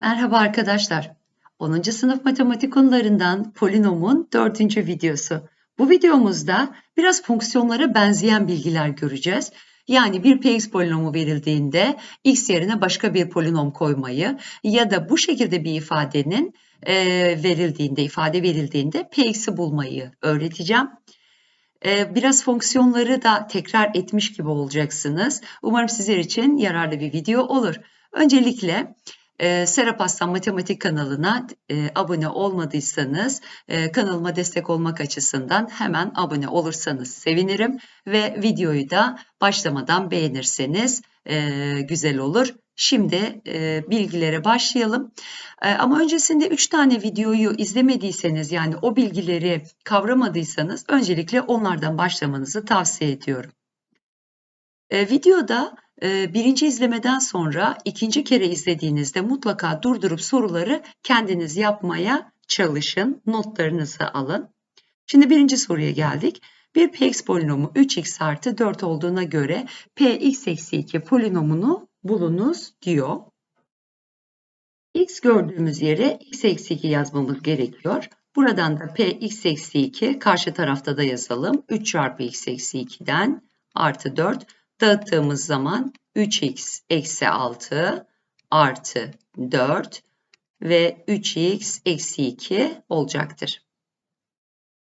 Merhaba arkadaşlar. 10. sınıf matematik konularından polinomun 4. videosu. Bu videomuzda biraz fonksiyonlara benzeyen bilgiler göreceğiz. Yani bir px polinomu verildiğinde x yerine başka bir polinom koymayı ya da bu şekilde bir ifadenin e, verildiğinde, ifade verildiğinde px'i bulmayı öğreteceğim. E, biraz fonksiyonları da tekrar etmiş gibi olacaksınız. Umarım sizler için yararlı bir video olur. Öncelikle e, Serap Aslan Matematik kanalına e, abone olmadıysanız e, kanalıma destek olmak açısından hemen abone olursanız sevinirim ve videoyu da başlamadan beğenirseniz e, güzel olur. Şimdi e, bilgilere başlayalım. E, ama öncesinde 3 tane videoyu izlemediyseniz yani o bilgileri kavramadıysanız öncelikle onlardan başlamanızı tavsiye ediyorum. E, videoda birinci izlemeden sonra ikinci kere izlediğinizde mutlaka durdurup soruları kendiniz yapmaya çalışın. Notlarınızı alın. Şimdi birinci soruya geldik. Bir px polinomu 3x artı 4 olduğuna göre px eksi 2 polinomunu bulunuz diyor. x gördüğümüz yere x eksi 2 yazmamız gerekiyor. Buradan da px eksi 2 karşı tarafta da yazalım. 3 çarpı x eksi 2'den artı 4 dağıttığımız zaman 3x eksi 6 artı 4 ve 3x eksi 2 olacaktır.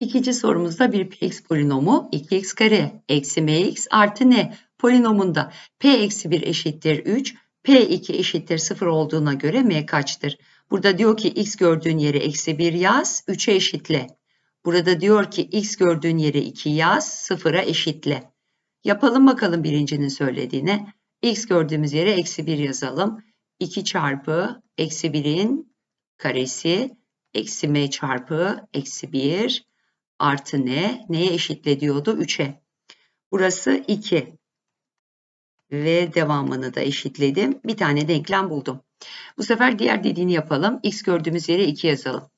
İkinci sorumuzda bir px polinomu 2x kare eksi mx artı n polinomunda p eksi 1 eşittir 3, p2 eşittir 0 olduğuna göre m kaçtır? Burada diyor ki x gördüğün yere eksi 1 yaz, 3'e eşitle. Burada diyor ki x gördüğün yere 2 yaz, 0'a eşitle. Yapalım bakalım birincinin söylediğine. X gördüğümüz yere eksi 1 yazalım. 2 çarpı eksi 1'in karesi eksi m çarpı eksi 1 artı ne? Neye eşitle diyordu? 3'e. Burası 2. Ve devamını da eşitledim. Bir tane denklem buldum. Bu sefer diğer dediğini yapalım. X gördüğümüz yere 2 yazalım.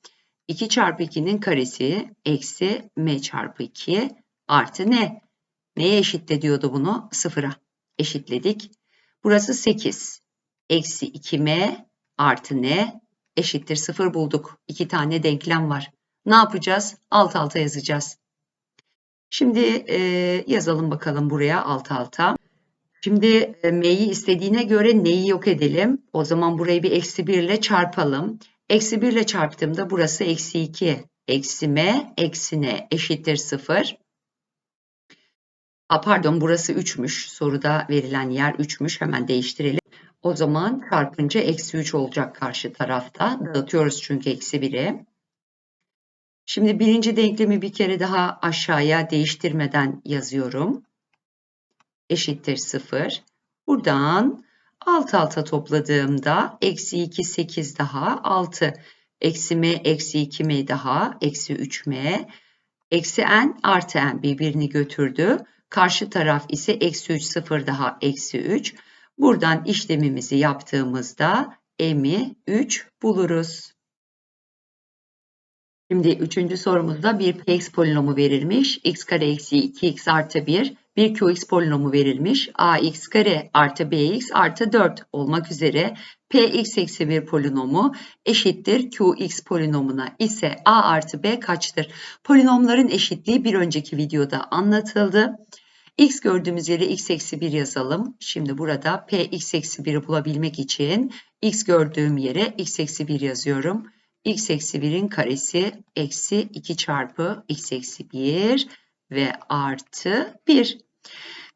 2 çarpı 2'nin karesi eksi m çarpı 2 artı ne? Neye eşitle diyordu bunu? Sıfıra. Eşitledik. Burası 8. Eksi 2m artı n eşittir 0 bulduk. İki tane denklem var. Ne yapacağız? Alt alta yazacağız. Şimdi e, yazalım bakalım buraya alt alta. Şimdi e, m'yi istediğine göre neyi yok edelim? O zaman burayı bir eksi 1 ile çarpalım. Eksi 1 ile çarptığımda burası eksi 2. Eksi m eksi n eşittir 0. A, pardon burası 3'müş. Soruda verilen yer 3'müş. Hemen değiştirelim. O zaman çarpınca eksi 3 olacak karşı tarafta. Dağıtıyoruz çünkü eksi 1'e. Şimdi birinci denklemi bir kere daha aşağıya değiştirmeden yazıyorum. Eşittir 0. Buradan alt alta topladığımda eksi 2 8 daha 6. Eksi m eksi 2m daha eksi 3m. Eksi n artı n birbirini götürdü. Karşı taraf ise eksi 3 0 daha eksi 3. Buradan işlemimizi yaptığımızda m'i 3 buluruz. Şimdi üçüncü sorumuzda bir px polinomu verilmiş. x kare eksi 2x artı 1. Bir qx polinomu verilmiş. ax kare artı bx artı 4 olmak üzere px eksi 1 polinomu eşittir qx polinomuna ise a artı b kaçtır? Polinomların eşitliği bir önceki videoda anlatıldı. X gördüğümüz yere x eksi 1 yazalım. Şimdi burada px eksi 1'i bulabilmek için x gördüğüm yere x eksi 1 yazıyorum x eksi 1'in karesi eksi 2 çarpı x eksi 1 ve artı 1.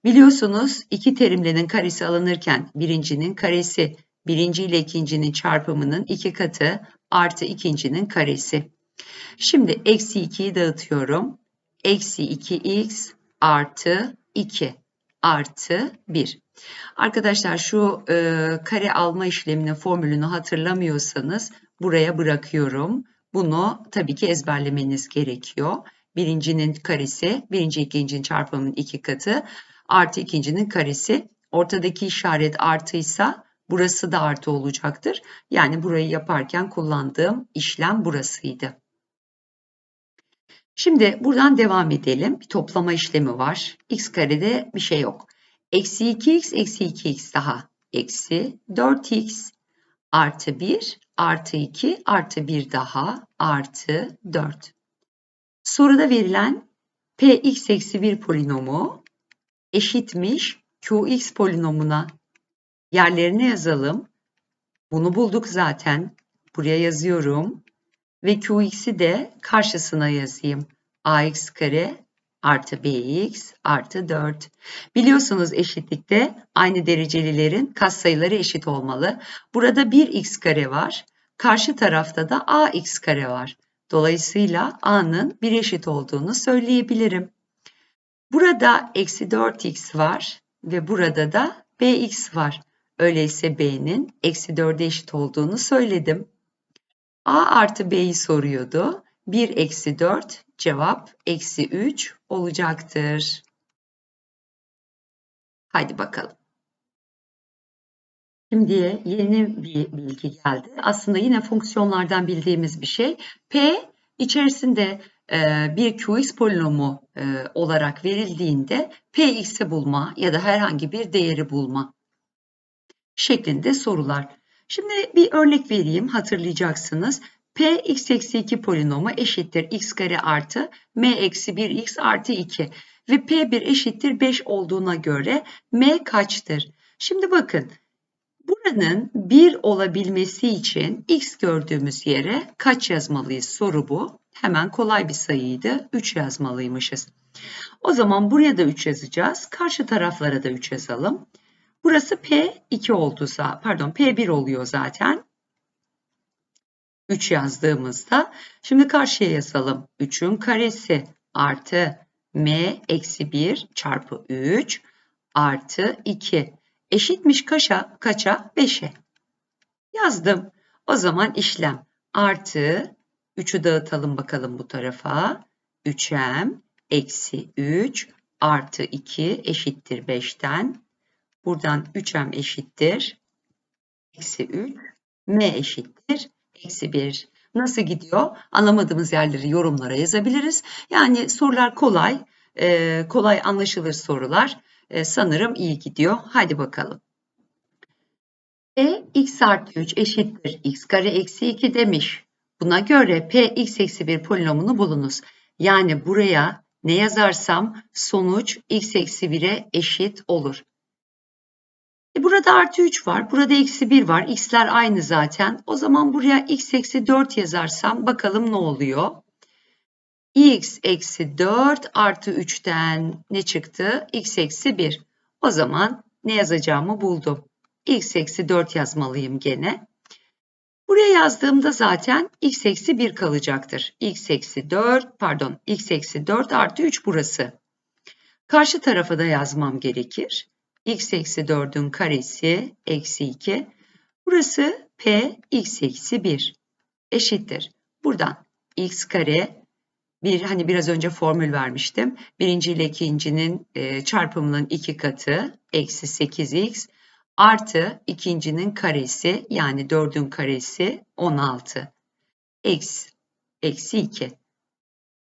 Biliyorsunuz iki terimlerin karesi alınırken birincinin karesi birinci ile ikincinin çarpımının iki katı artı ikincinin karesi. Şimdi eksi 2'yi dağıtıyorum. Eksi 2x artı 2 artı 1. Arkadaşlar şu e, kare alma işleminin formülünü hatırlamıyorsanız buraya bırakıyorum. Bunu tabii ki ezberlemeniz gerekiyor. Birincinin karesi, birinci ikincinin çarpımının iki katı artı ikincinin karesi. Ortadaki işaret artıysa burası da artı olacaktır. Yani burayı yaparken kullandığım işlem burasıydı. Şimdi buradan devam edelim. Bir toplama işlemi var. x karede bir şey yok. Eksi 2x eksi 2x daha eksi 4x artı 1 artı 2 artı 1 daha artı 4. Soruda verilen px eksi 1 polinomu eşitmiş qx polinomuna. Yerlerine yazalım. Bunu bulduk zaten. Buraya yazıyorum. Ve qx'i de karşısına yazayım. ax kare artı bx artı 4. Biliyorsunuz eşitlikte aynı derecelilerin katsayıları eşit olmalı. Burada 1x kare var. Karşı tarafta da ax kare var. Dolayısıyla a'nın bir eşit olduğunu söyleyebilirim. Burada eksi 4x var ve burada da bx var. Öyleyse b'nin eksi 4'e eşit olduğunu söyledim. A artı b'yi soruyordu. 1 eksi 4 cevap eksi 3 olacaktır. Haydi bakalım. Şimdi yeni bir bilgi geldi. Aslında yine fonksiyonlardan bildiğimiz bir şey. P içerisinde e, bir qx polinomu e, olarak verildiğinde px'i bulma ya da herhangi bir değeri bulma şeklinde sorular. Şimdi bir örnek vereyim hatırlayacaksınız. P x eksi 2 polinomu eşittir x kare artı m eksi 1 x artı 2 ve P1 eşittir 5 olduğuna göre m kaçtır? Şimdi bakın buranın 1 olabilmesi için x gördüğümüz yere kaç yazmalıyız soru bu. Hemen kolay bir sayıydı 3 yazmalıymışız. O zaman buraya da 3 yazacağız. Karşı taraflara da 3 yazalım. Burası P2 olduysa pardon P1 oluyor zaten. 3 yazdığımızda şimdi karşıya yazalım. 3'ün karesi artı m eksi 1 çarpı 3 artı 2 eşitmiş kaça? Kaça? 5'e. Yazdım. O zaman işlem artı 3'ü dağıtalım bakalım bu tarafa. 3m eksi 3 artı 2 eşittir 5'ten. Buradan 3m eşittir. Eksi 3. m eşittir eksi 1. Nasıl gidiyor? Anlamadığımız yerleri yorumlara yazabiliriz. Yani sorular kolay, e, kolay anlaşılır sorular. E, sanırım iyi gidiyor. Hadi bakalım. E x artı 3 eşittir x kare eksi 2 demiş. Buna göre p x eksi 1 polinomunu bulunuz. Yani buraya ne yazarsam sonuç x eksi 1'e eşit olur. E burada artı 3 var. Burada eksi 1 var. X'ler aynı zaten. O zaman buraya x eksi 4 yazarsam bakalım ne oluyor? x eksi 4 artı 3'ten ne çıktı? x eksi 1. O zaman ne yazacağımı buldum. x eksi 4 yazmalıyım gene. Buraya yazdığımda zaten x eksi 1 kalacaktır. x eksi 4 pardon x eksi 4 artı 3 burası. Karşı tarafa da yazmam gerekir x eksi 4'ün karesi eksi 2. Burası p x eksi 1 eşittir. Buradan x kare bir hani biraz önce formül vermiştim. Birinci ile ikincinin e, çarpımının iki katı eksi 8x artı ikincinin karesi yani 4'ün karesi 16 x eksi 2.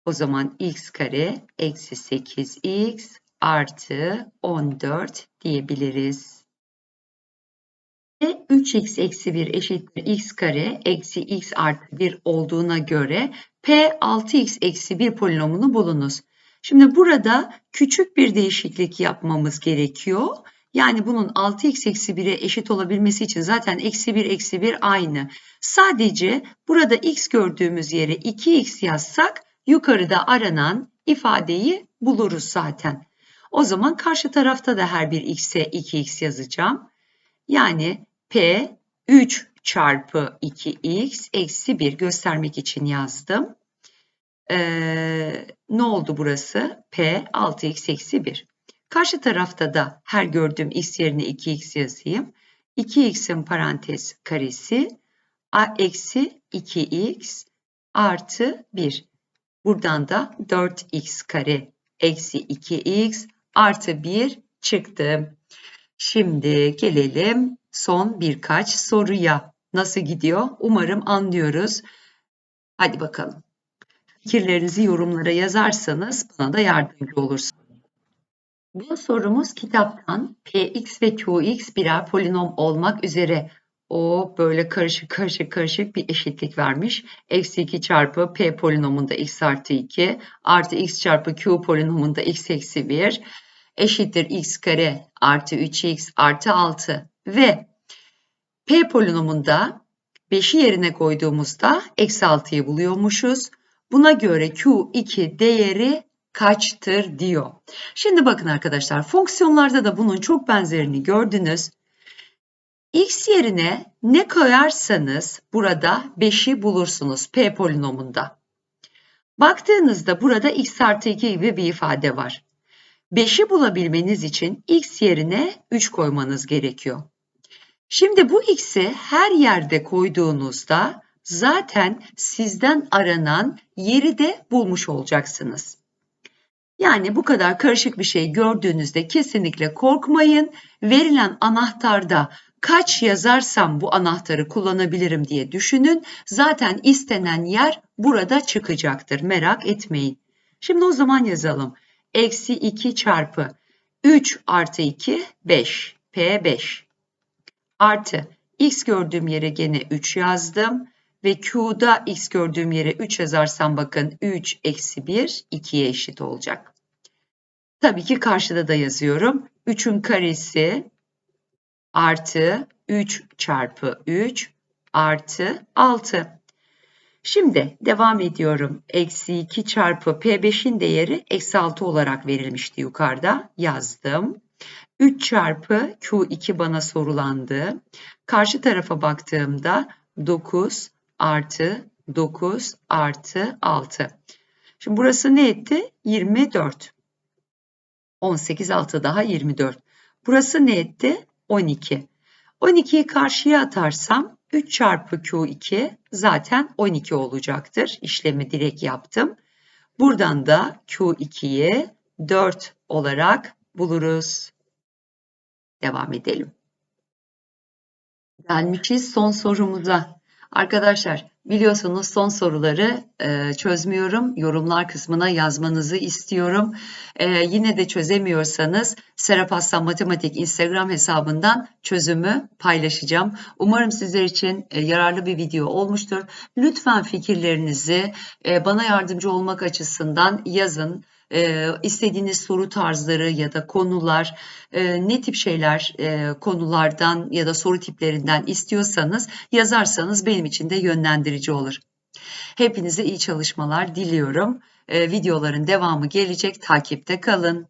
O zaman x kare eksi 8x artı 14 diyebiliriz. Ve 3x eksi 1 eşittir x kare eksi x artı 1 olduğuna göre p 6x eksi 1 polinomunu bulunuz. Şimdi burada küçük bir değişiklik yapmamız gerekiyor. Yani bunun 6x eksi 1'e eşit olabilmesi için zaten eksi 1 eksi 1 aynı. Sadece burada x gördüğümüz yere 2x yazsak yukarıda aranan ifadeyi buluruz zaten. O zaman karşı tarafta da her bir x'e 2x yazacağım. Yani p 3 çarpı 2x eksi 1 göstermek için yazdım. Ee, ne oldu burası? p 6x eksi 1. Karşı tarafta da her gördüğüm x yerine 2x yazayım. 2x'in parantez karesi a eksi 2x artı 1. Buradan da 4x kare eksi 2x artı 1 çıktı. Şimdi gelelim son birkaç soruya. Nasıl gidiyor? Umarım anlıyoruz. Hadi bakalım. Fikirlerinizi yorumlara yazarsanız bana da yardımcı olursunuz. Bu sorumuz kitaptan Px ve Qx birer polinom olmak üzere O böyle karışık karışık karışık bir eşitlik vermiş. Eksi 2 çarpı p polinomunda x artı 2 artı x çarpı q polinomunda x eksi 1 eşittir x kare artı 3x artı 6 ve p polinomunda 5'i yerine koyduğumuzda eksi 6'yı buluyormuşuz. Buna göre Q2 değeri kaçtır diyor. Şimdi bakın arkadaşlar fonksiyonlarda da bunun çok benzerini gördünüz. X yerine ne koyarsanız burada 5'i bulursunuz P polinomunda. Baktığınızda burada x artı 2 gibi bir ifade var. 5'i bulabilmeniz için x yerine 3 koymanız gerekiyor. Şimdi bu x'i her yerde koyduğunuzda zaten sizden aranan yeri de bulmuş olacaksınız. Yani bu kadar karışık bir şey gördüğünüzde kesinlikle korkmayın. Verilen anahtarda kaç yazarsam bu anahtarı kullanabilirim diye düşünün. Zaten istenen yer burada çıkacaktır. Merak etmeyin. Şimdi o zaman yazalım. Eksi 2 çarpı 3 artı 2 5. P5 artı x gördüğüm yere gene 3 yazdım. Ve Q'da x gördüğüm yere 3 yazarsam bakın 3 eksi 1 2'ye eşit olacak. Tabii ki karşıda da yazıyorum. 3'ün karesi artı 3 çarpı 3 artı 6. Şimdi devam ediyorum. Eksi 2 çarpı P5'in değeri eksi 6 olarak verilmişti yukarıda. Yazdım. 3 çarpı Q2 bana sorulandı. Karşı tarafa baktığımda 9 artı 9 artı 6. Şimdi burası ne etti? 24. 18 6 daha 24. Burası ne etti? 12. 12'yi karşıya atarsam 3 çarpı Q2 zaten 12 olacaktır. İşlemi direkt yaptım. Buradan da Q2'yi 4 olarak buluruz. Devam edelim. Gelmişiz son sorumuza. Arkadaşlar biliyorsunuz son soruları e, çözmüyorum. Yorumlar kısmına yazmanızı istiyorum. E, yine de çözemiyorsanız Serap Aslan Matematik Instagram hesabından çözümü paylaşacağım. Umarım sizler için e, yararlı bir video olmuştur. Lütfen fikirlerinizi e, bana yardımcı olmak açısından yazın e, istediğiniz soru tarzları ya da konular, e, ne tip şeyler e, konulardan ya da soru tiplerinden istiyorsanız yazarsanız benim için de yönlendirici olur. Hepinize iyi çalışmalar diliyorum. E, videoların devamı gelecek. Takipte kalın.